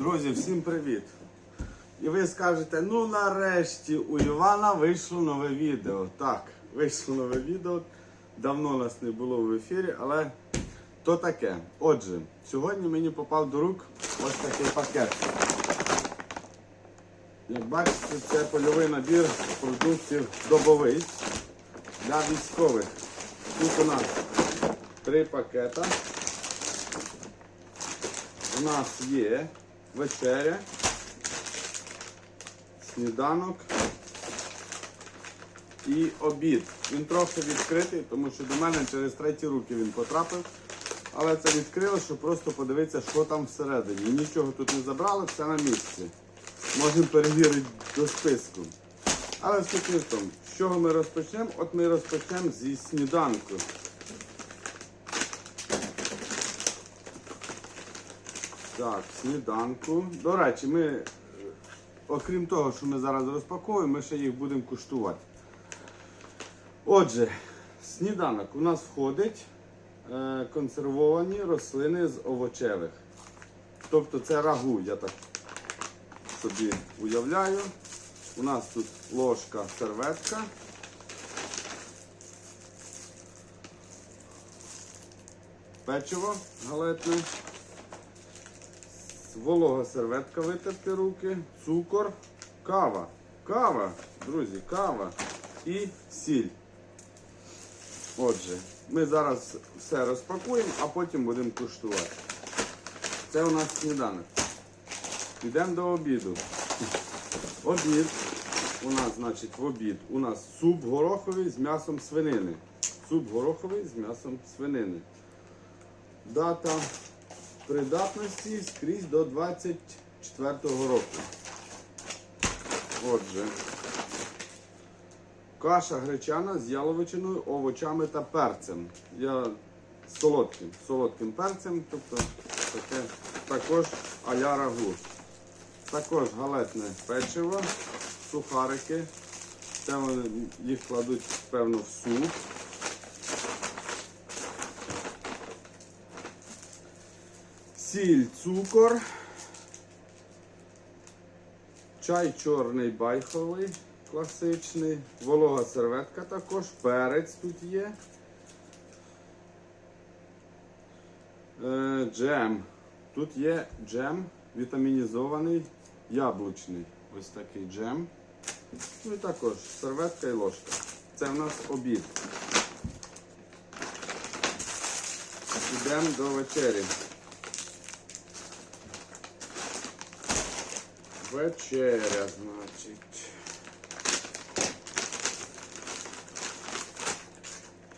Друзі, всім привіт! І ви скажете, ну нарешті у Івана вийшло нове відео. Так, вийшло нове відео. Давно нас не було в ефірі, але то таке. Отже, сьогодні мені попав до рук ось такий пакет. Як бачите, це польовий набір продуктів добовий для військових. Тут у нас три пакета. У нас є вечеря, сніданок і обід. Він трохи відкритий, тому що до мене через треті руки він потрапив. Але це відкрили, щоб просто подивитися, що там всередині. Нічого тут не забрали, все на місці. Можемо перевірити до списку. Але не в тому, з чого ми розпочнемо? От ми розпочнемо зі сніданку. Так, сніданку. До речі, ми, е, окрім того, що ми зараз розпаковуємо, ми ще їх будемо куштувати. Отже, сніданок у нас входить е, консервовані рослини з овочевих. Тобто це рагу, я так собі уявляю. У нас тут ложка, серветка. Печиво галетне волога серветка витерти руки, цукор, кава. Кава, друзі, кава і сіль. Отже, ми зараз все розпакуємо, а потім будемо куштувати. Це у нас сніданок. Йдемо до обіду. Обід. У нас, значить, в обід у нас суп гороховий з м'ясом свинини. Суп гороховий з м'ясом свинини. Дата придатності скрізь до 24-го року. Отже, каша гречана з яловичиною, овочами та перцем. Я солодким, солодким перцем, тобто таке також а-ля рагу. Також галетне печиво, сухарики. Це вони їх кладуть, певно, в суп. Сіль, цукор, чай чорний байховий, класичний, волога серветка також, перець тут є. Е, джем. Тут є джем вітамінізований, яблучний. Ось такий джем. Ну і також серветка і ложка. Це в нас обід. Йдемо до вечері. Вечеря, значить.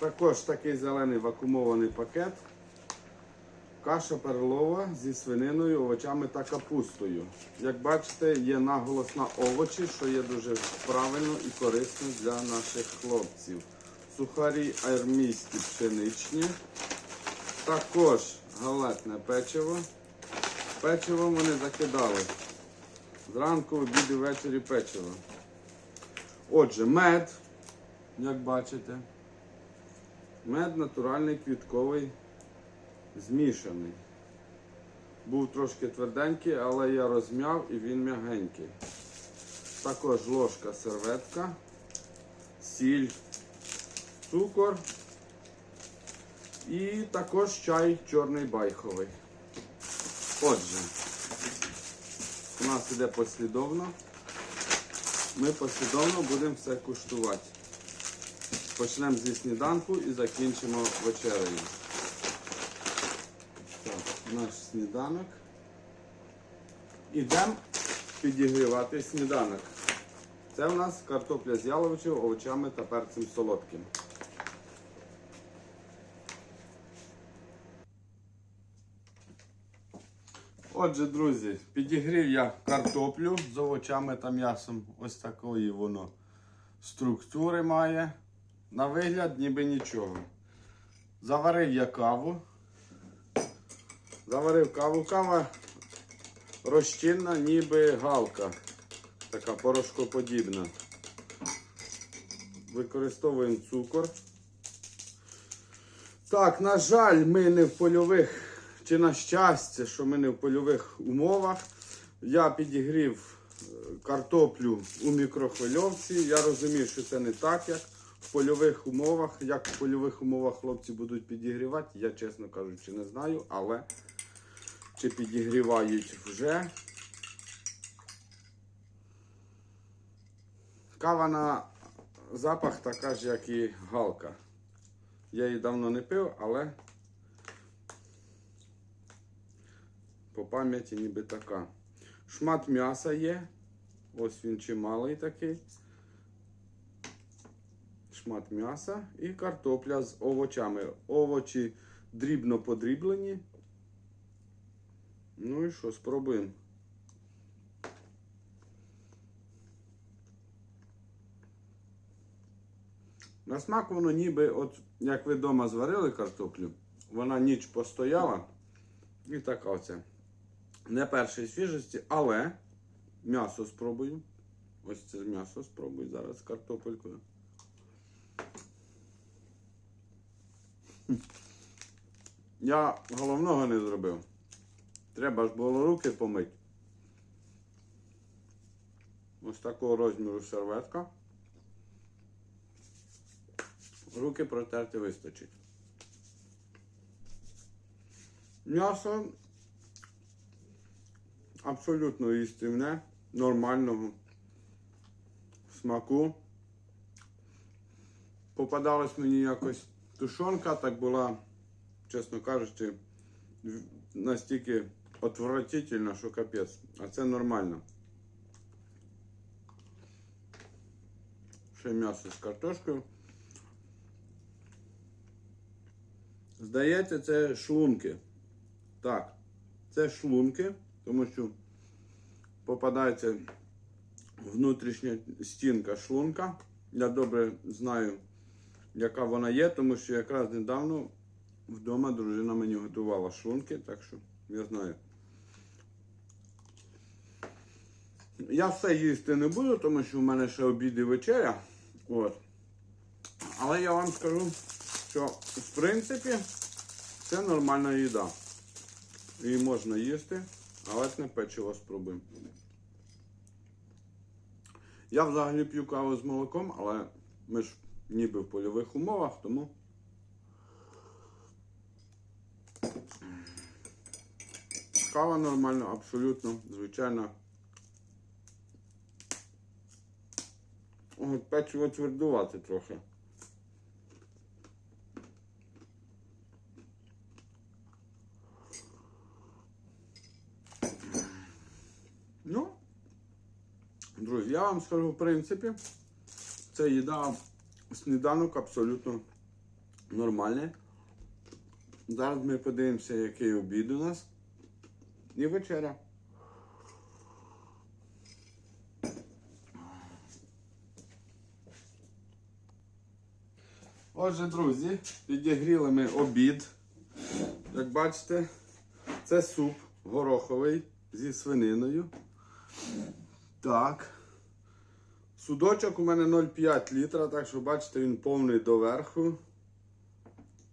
Також такий зелений вакуумований пакет. Каша перлова зі свининою, овочами та капустою. Як бачите, є наголос на овочі, що є дуже правильно і корисно для наших хлопців. Сухарі армійські пшеничні. Також галетне печиво. Печиво вони закидали. Зранку, в обід і ввечері печиво. Отже, мед, як бачите, мед натуральний квітковий, змішаний. Був трошки тверденький, але я розм'яв і він м'ягенький. Також ложка серветка, сіль, цукор і також чай чорний байховий. Отже, нас іде послідовно. Ми послідовно будемо все куштувати. Почнемо зі сніданку і закінчимо вечерею. Так, наш сніданок. Ідемо підігрівати сніданок. Це у нас картопля з яловичем, овочами та перцем солодким. Отже, друзі, підігрів я картоплю з овочами та м'ясом. Ось такої воно структури має. На вигляд ніби нічого. Заварив я каву. Заварив каву. Кава розчинна, ніби галка. Така порошкоподібна. Використовуємо цукор. Так, на жаль, ми не в польових, чи на щастя, що ми не в польових умовах. Я підігрів е, картоплю у мікрохвильовці. Я розумію, що це не так, як в польових умовах. Як в польових умовах хлопці будуть підігрівати, я, чесно кажучи, не знаю, але чи підігрівають вже. Кава на запах така ж, як і галка. Я її давно не пив, але пам'яті ніби така. Шмат м'яса є. Ось він чималий такий. Шмат м'яса і картопля з овочами. Овочі дрібно подріблені. Ну і що, спробуємо. На смак воно ніби, от як ви вдома зварили картоплю, вона ніч постояла і така оце. Не першої свіжості, але м'ясо спробую. Ось це м'ясо спробую зараз з картопелькою. Я головного не зробив. Треба ж було руки помити. Ось такого розміру серветка. Руки протерти вистачить. М'ясо абсолютно їстівне, нормального смаку. Попадалась мені якось тушонка, так була, чесно кажучи, настільки отвратительна, що капець. А це нормально. Ще м'ясо з картошкою. Здається, це шлунки. Так, це шлунки, тому що попадається внутрішня стінка шлунка. Я добре знаю, яка вона є, тому що якраз недавно вдома дружина мені готувала шлунки, так що я знаю. Я все їсти не буду, тому що в мене ще обід і вечеря. От. Але я вам скажу, що в принципі це нормальна їда. Її можна їсти, але не печиво спробуємо. Я взагалі п'ю каву з молоком, але ми ж ніби в польових умовах, тому. Кава нормальна, абсолютно, звичайно. О, печиво твердувати трохи. Ну, друзі, я вам скажу, в принципі, це їда сніданок абсолютно нормальний. Зараз ми подивимося, який обід у нас. І вечеря. Отже, друзі, підігріли ми обід. Як бачите, це суп гороховий зі свининою. Так. Судочок у мене 0,5 літра, так що бачите, він повний доверху.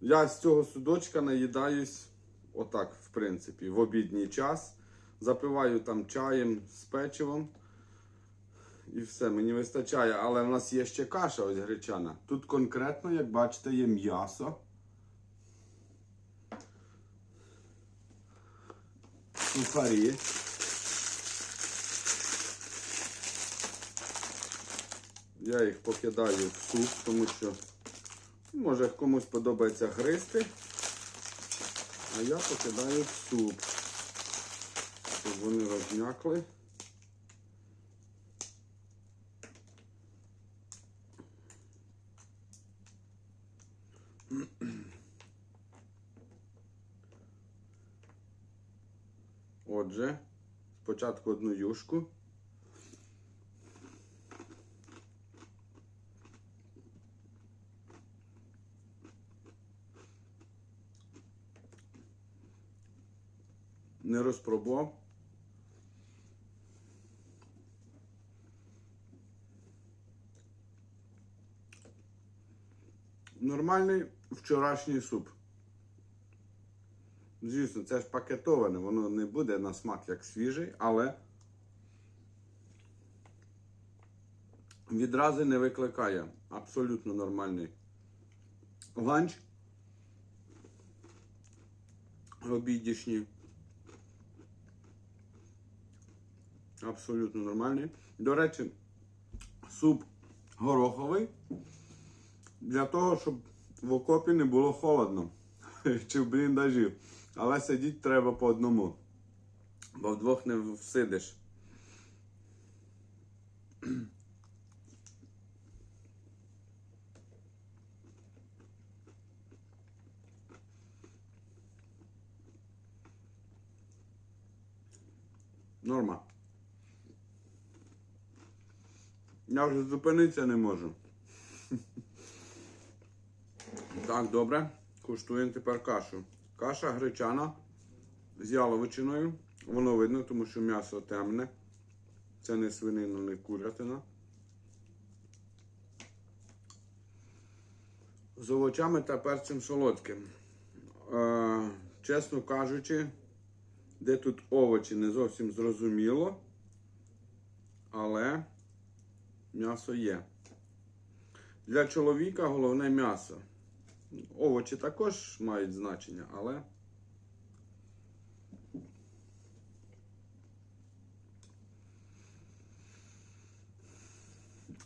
Я з цього судочка наїдаюсь отак, в принципі, в обідній час. Запиваю там чаєм з печивом. І все, мені вистачає. Але в нас є ще каша ось гречана. Тут конкретно, як бачите, є м'ясо. Сухарі. Я їх покидаю в суп, тому що може комусь подобається гристи. А я покидаю в суп, щоб вони розм'якли. Отже, спочатку одну юшку. не розпробував. Нормальний вчорашній суп. Звісно, це ж пакетоване, воно не буде на смак як свіжий, але відразу не викликає. Абсолютно нормальний ланч обідішній. Абсолютно нормальний. До речі, суп гороховий. Для того, щоб в окопі не було холодно. Чи в бліндажі. Але сидіти треба по одному. Бо вдвох не всидиш. Норма. Я вже зупинитися не можу. Так, добре. Куштуємо тепер кашу. Каша гречана з яловичиною. Воно видно, тому що м'ясо темне. Це не свинина, не курятина. З овочами та перцем солодким. Е, чесно кажучи, де тут овочі не зовсім зрозуміло. Але м'ясо є. Для чоловіка головне м'ясо. Овочі також мають значення, але.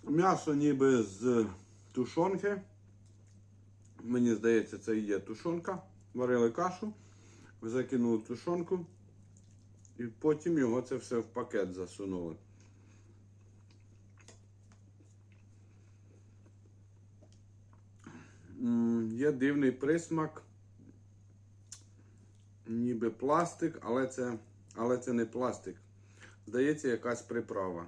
М'ясо ніби з тушонки. Мені здається, це і є тушонка. Варили кашу, закинули тушонку. І потім його це все в пакет засунули. Є дивний присмак. Ніби пластик, але це, але це не пластик. Здається, якась приправа.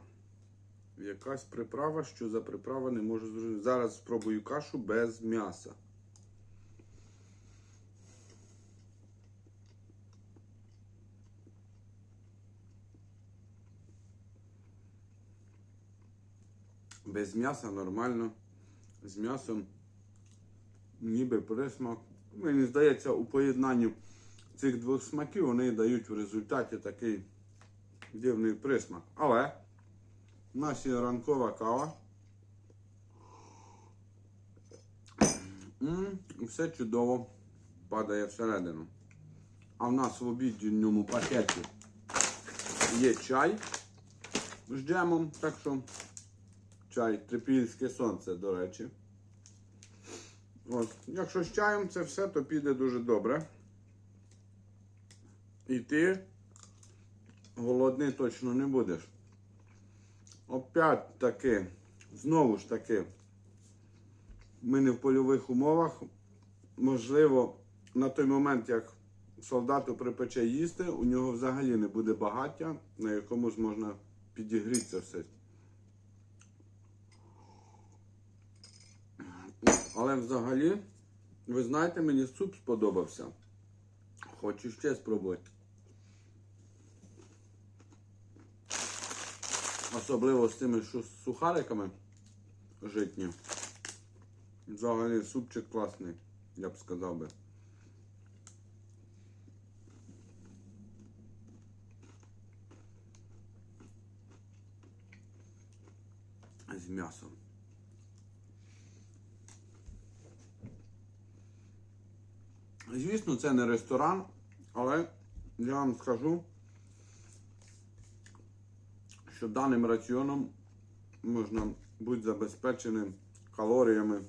Якась приправа, що за приправа не можу зрозуміти. Зараз спробую кашу без м'яса. Без м'яса нормально. З м'ясом ніби присмак. Мені здається, у поєднанні цих двох смаків вони дають в результаті такий дивний присмак. Але у нас є ранкова кава. М, Все чудово падає всередину. А в нас в обідньому пакеті є чай з джемом, так що чай, трипільське сонце, до речі. От. Якщо з чаєм це все, то піде дуже добре. І ти голодний точно не будеш. Опять таки, знову ж таки, ми не в польових умовах. Можливо, на той момент, як солдату припече їсти, у нього взагалі не буде багаття, на якому зможна підігрітися все. Але взагалі, ви знаєте, мені суп сподобався. Хочу ще спробувати. Особливо з цими сухариками житні. Взагалі супчик класний, я б сказав би. З м'ясом. Звісно, це не ресторан, але я вам скажу, що даним раціоном можна бути забезпеченим калоріями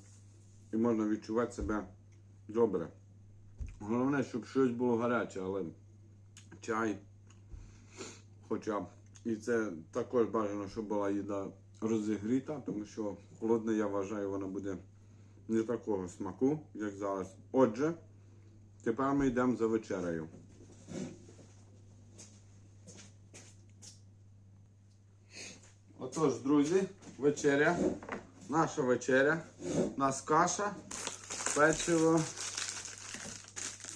і можна відчувати себе добре. Головне, щоб щось було гаряче, але чай хоча б. І це також бажано, щоб була їда розігріта, тому що холодне, я вважаю, вона буде не такого смаку, як зараз. Отже, тепер ми йдемо за вечерею. Отож, друзі, вечеря. Наша вечеря. У нас каша, печиво,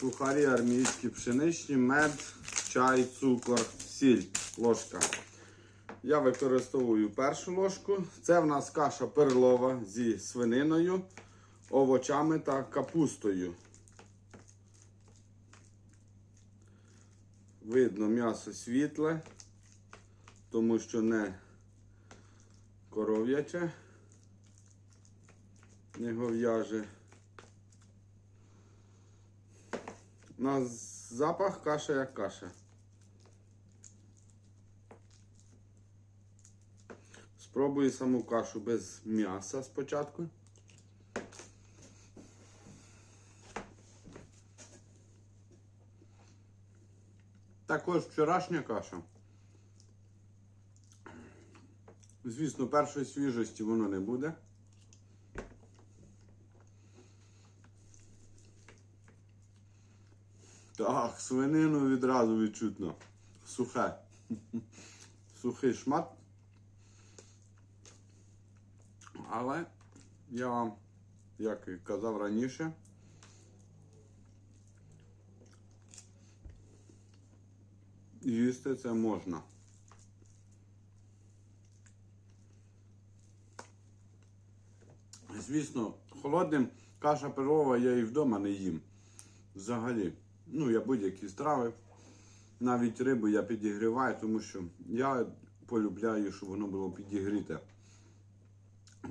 сухарі армійські пшеничні, мед, чай, цукор, сіль, ложка. Я використовую першу ложку. Це в нас каша перлова зі свининою, овочами та капустою. Видно м'ясо світле, тому що не коров'яче, не гов'яже. На запах каша як каша. Спробую саму кашу без м'яса спочатку. Також вчорашня каша. Звісно, першої свіжості воно не буде. Так, свинину відразу відчутно. Сухе. Сухий шмат. Але я вам, як і казав раніше, їсти це можна. Звісно, холодним каша перлова я і вдома не їм. Взагалі. Ну, я будь-які страви. Навіть рибу я підігріваю, тому що я полюбляю, щоб воно було підігріте.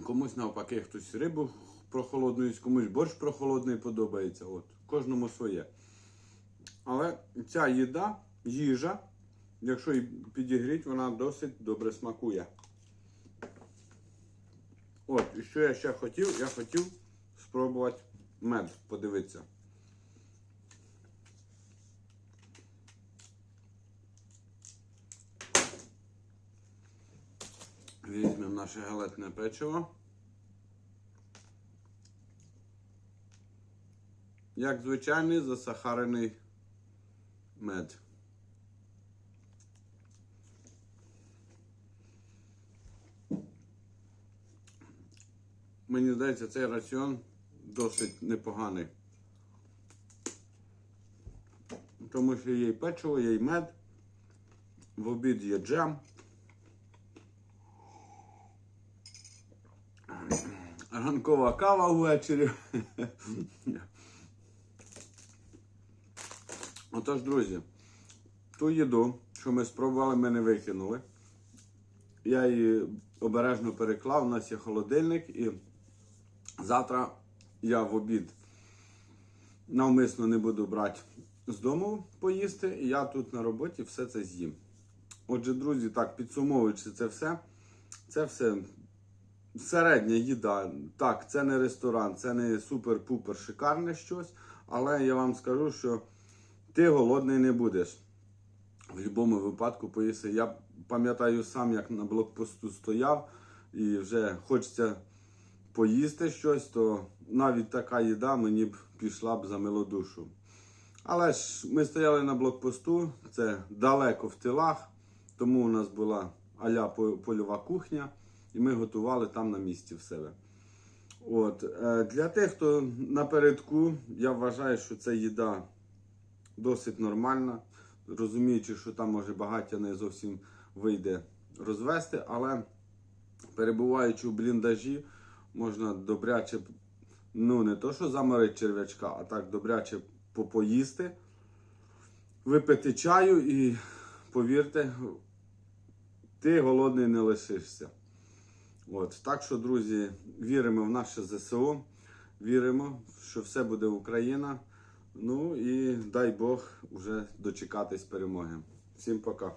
Комусь навпаки, хтось рибу прохолодну, їсть, комусь борщ прохолодний подобається. От, кожному своє. Але ця їда, їжа, якщо її підігріть, вона досить добре смакує. От, і що я ще хотів? Я хотів спробувати мед, подивитися. Візьмемо наше галетне печиво. Як звичайний засахарений мед. Мені здається, цей раціон досить непоганий. Тому що є і печиво, є і мед, в обід є джем. Ранкова кава ввечері. Отож, друзі, ту їду, що ми спробували, ми не викинули. Я її обережно переклав, у нас є холодильник, і завтра я в обід навмисно не буду брати з дому поїсти, і я тут на роботі все це з'їм. Отже, друзі, так, підсумовуючи це все, це все середня їда. Так, це не ресторан, це не супер-пупер шикарне щось. Але я вам скажу, що ти голодний не будеш. В будь-якому випадку поїси. Я пам'ятаю сам, як на блокпосту стояв і вже хочеться поїсти щось, то навіть така їда мені б пішла б за милодушу. Але ж ми стояли на блокпосту, це далеко в тилах, тому у нас була аля польова кухня, і ми готували там на місці в себе. От. е, Для тих, хто напередку, я вважаю, що це їда досить нормальна. Розуміючи, що там може багаття не зовсім вийде розвести, але перебуваючи в бліндажі, можна добряче, ну не то, що заморити черв'ячка, а так добряче попоїсти, випити чаю і повірте, ти голодний не лишишся. От, так що, друзі, віримо в наше ЗСУ, віримо, що все буде Україна. Ну і дай Бог уже дочекатись перемоги. Всім пока.